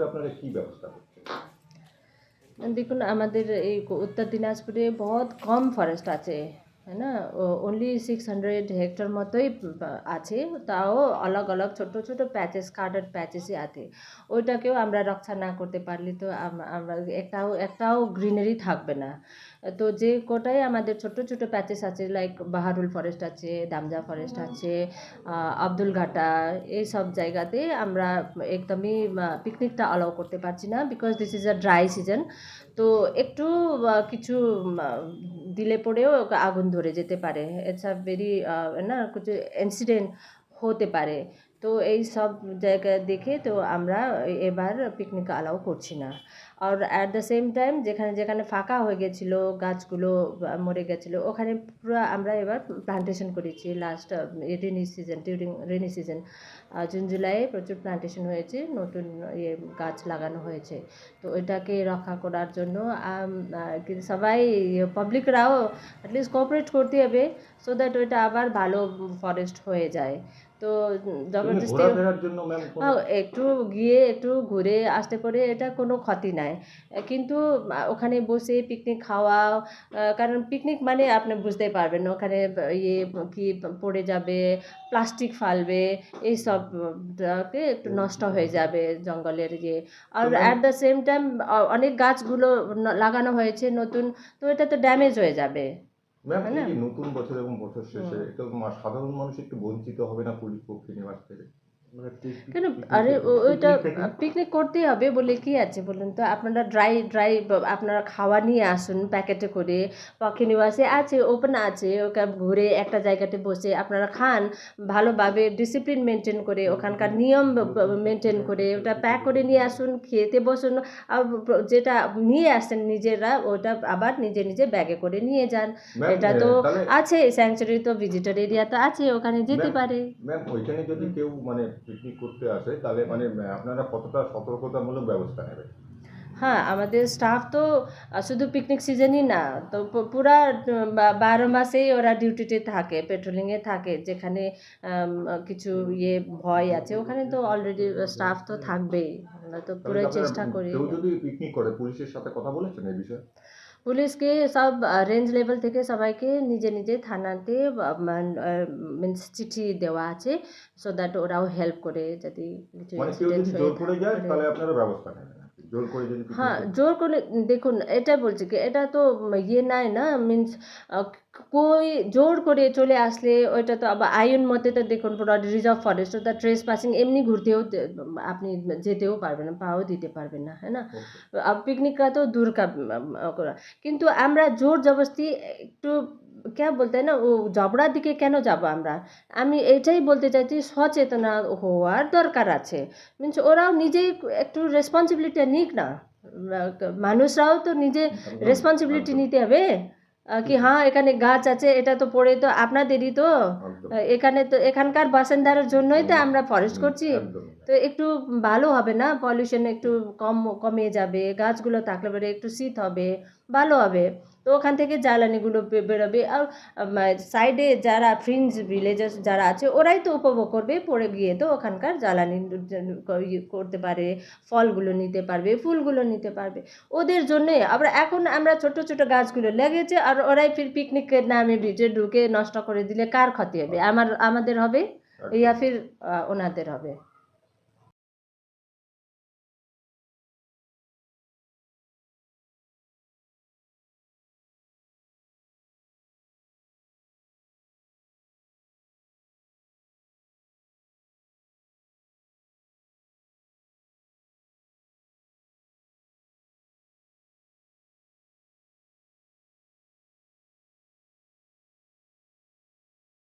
বছর আপনারা কি ব্যবস্থা করছেন? দেখুন আমাদের এই উত্তর দিনাজপুরে বহুত কম ফরেস্ট আছে। है ना ओनली सिक्स हंड्रेड हेक्टर মতোই আছে তাও আলাগ আলাগ ছোট ছোট প্যাচেস কার্ডেড প্যাচেসই আছে ওইটাকেও আমরা রক্ষা না করতে পারলে তো আম- আমরা একটাও একটাও গ্রিনারি থাকবে না তো যে কোটাই আমাদের ছোট ছোট প্যাচেস আছে লাইক বাহারুল ফরেস্ট আছে দামজা ফরেস্ট আছে আহ, আব্দুল ঘাটা এই সব জায়গাতে আমরা একদমই পিকনিকটা অ্যালাউ করতে পারছি না because this is a dry season তো একটু আহ, কিছু উম, আহ, দিলে পরেও আগুন ধরে যেতে পারে। ইটস আ ভেরি না, কিছু ইনসিডেন্ট হতে পারে। তো এই সব জায়গা দেখে তো আমরা এবার পিকনিক অ্যালাউ করছি না। আর অ্যাট দ্য সেম টাইম যেখানে যেখানে ফাঁকা হয়ে গেছিল গাছগুলো মরে গেছিল ওখানে পুরো আমরা এবার প্লান্টেশন করেছি last rainy season during rainy season June জুলাইয়ে প্রচুর প্লান্টেশন হয়েছে নতুন ইয়ে গাছ লাগানো হয়েছে। তো ওইটাকে রক্ষা করার জন্য সবাই পাবলিকরাও অ্যাটলিস্ট কোঅপারেট করতে হবে সো দ্যাট ওইটা আবার ভালো ফরেস্ট হয়ে যায়। তো জবরদস্তি একটু গিয়ে একটু ঘুরে আসতে পারে এটা কোনো ক্ষতি নাই। কিন্তু ওখানে বসে পিকনিক খাওয়া কারণ পিকনিক মানে আপনি বুঝতে পারবেন ওখানে ইয়ে কি পড়ে যাবে প্লাস্টিক ফালবে এইসব টাকে একটু নষ্ট হয়ে যাবে জঙ্গলের ইয়ে। আর অ্যাট দ্য সেম টাইম অনেক গাছগুলো লাগানো হয়েছে নতুন তো এটা তো ড্যামেজ হয়ে যাবে। এই নতুন বছর এবং বছর শেষে এটা সাধারণ মানুষ একটু বঞ্চিত হবে না পুলিশ পক্ষী নিবাস থেকে? কেন? আরে ওইটা পিকনিক করতেই হবে বলে কি আছে বলুন তো? আপনারা ড্রাই ড্রাই আপনারা খাওয়া নিয়ে আসুন প্যাকেটে করে পক্ষী নিবাসে আছে ওপেন আছে ওকে ঘুরে একটা জায়গাতে বসে আপনারা খান ভালোভাবে ডিসিপ্লিন মেনটেন করে ওখানকার নিয়ম মেনটেন করে ওটা প্যাক করে নিয়ে আসুন খেতে বসুন আর যেটা নিয়ে আসেন নিজেরা ওটা আবার নিজে নিজে ব্যাগে করে নিয়ে যান। এটা তো আছে স্যাংচুরি তো ভিজিটার এরিয়া তো আছে ওখানে যেতে পারে। ম্যাম ওইখানে যদি কেউ মানে পিকনিক করতে আসে তাহলে মানে আপনারা কতটা সতর্কতামূলক ব্যবস্থা নেবেন? হ্যাঁ আমাদের স্টাফ তো শুধু পিকনিক সিজনই না তো পুরা বারো মাসেই ওরা ডিউটিতে থাকে পেট্রোলিংয়ে থাকে যেখানে কিছু ইয়ে ভয় আছে ওখানে তো অলরেডি স্টাফ তো থাকবেই আমরা তো পুরো চেষ্টা করি। কেউ যদি পিকনিক করে পুলিশের সাথে কথা বলেছেন এই বিষয়ে? পুলিশকে সব রেঞ্জ লেভেল থেকে সবাইকে নিজে নিজে থানাতে মিনস চিঠি দেওয়া আছে সো দ্যাট ওরাও হেল্প করে যদি কিছু ইনসিডেন্ট যদি হয়ে থাকে। হ্যাঁ জোর করে হ্যাঁ, দেখুন এটা বলছি কি এটা তো ইয়ে নাই না মিনস কই জোর করে চলে আসলে ওইটা তো আবার আইন মতে তো দেখুন পুরো রিজার্ভ ফরেস্ট ওটা ট্রেস পাসিং এমনি ঘুরতেও আপনি যেতেও পারবেন না পাও দিতে পারবেন না হ্যাঁ পিকনিকটা তো দূরকা কিন্তু আমরা জোর জবরদস্তি একটু কে বলতে না ও জবড়ার দিকে কেন যাব আমরা? আমি এটাই বলতে চাইছি সচেতনা হওয়ার দরকার আছে। মিনস ওরাও নিজেই একটু রেসপন্সিবিলিটি নিক না। মানুষরাও তো নিজে রেসপন্সিবিলিটি নিতে হবে। কি হ্যাঁ এখানে গাছ আছে এটা তো পড়ে তো আপনাদেরই তো। এখানে তো এখানকার বাসিন্দার জন্যই তো আমরা ফরেস্ট করছি। তো একটু ভালো হবে না? পলিউশন একটু কম কমে যাবে গাছগুলো থাকলে পরে একটু শীত হবে ভালো হবে। ওখান থেকে জ্বালানিগুলো বেরোবে। আর সাইডে যারা ফ্রিঞ্জ ভিলেজেস যারা আছে ওরাই তো উপভোগ করবে পড়ে গিয়ে তো ওখানকার জ্বালানি ইয়ে করতে পারে ফলগুলো নিতে পারবে ফুলগুলো নিতে পারবে। ওদের জন্যে আবার এখন আমরা ছোট ছোট গাছগুলো লেগেছে আর ওরাই ফির পিকনিকের নামে ভিজে ঢুকে নষ্ট করে দিলে কার ক্ষতি হবে? আমার আমাদের হবে? ইয়া ফির ওনাদের হবে।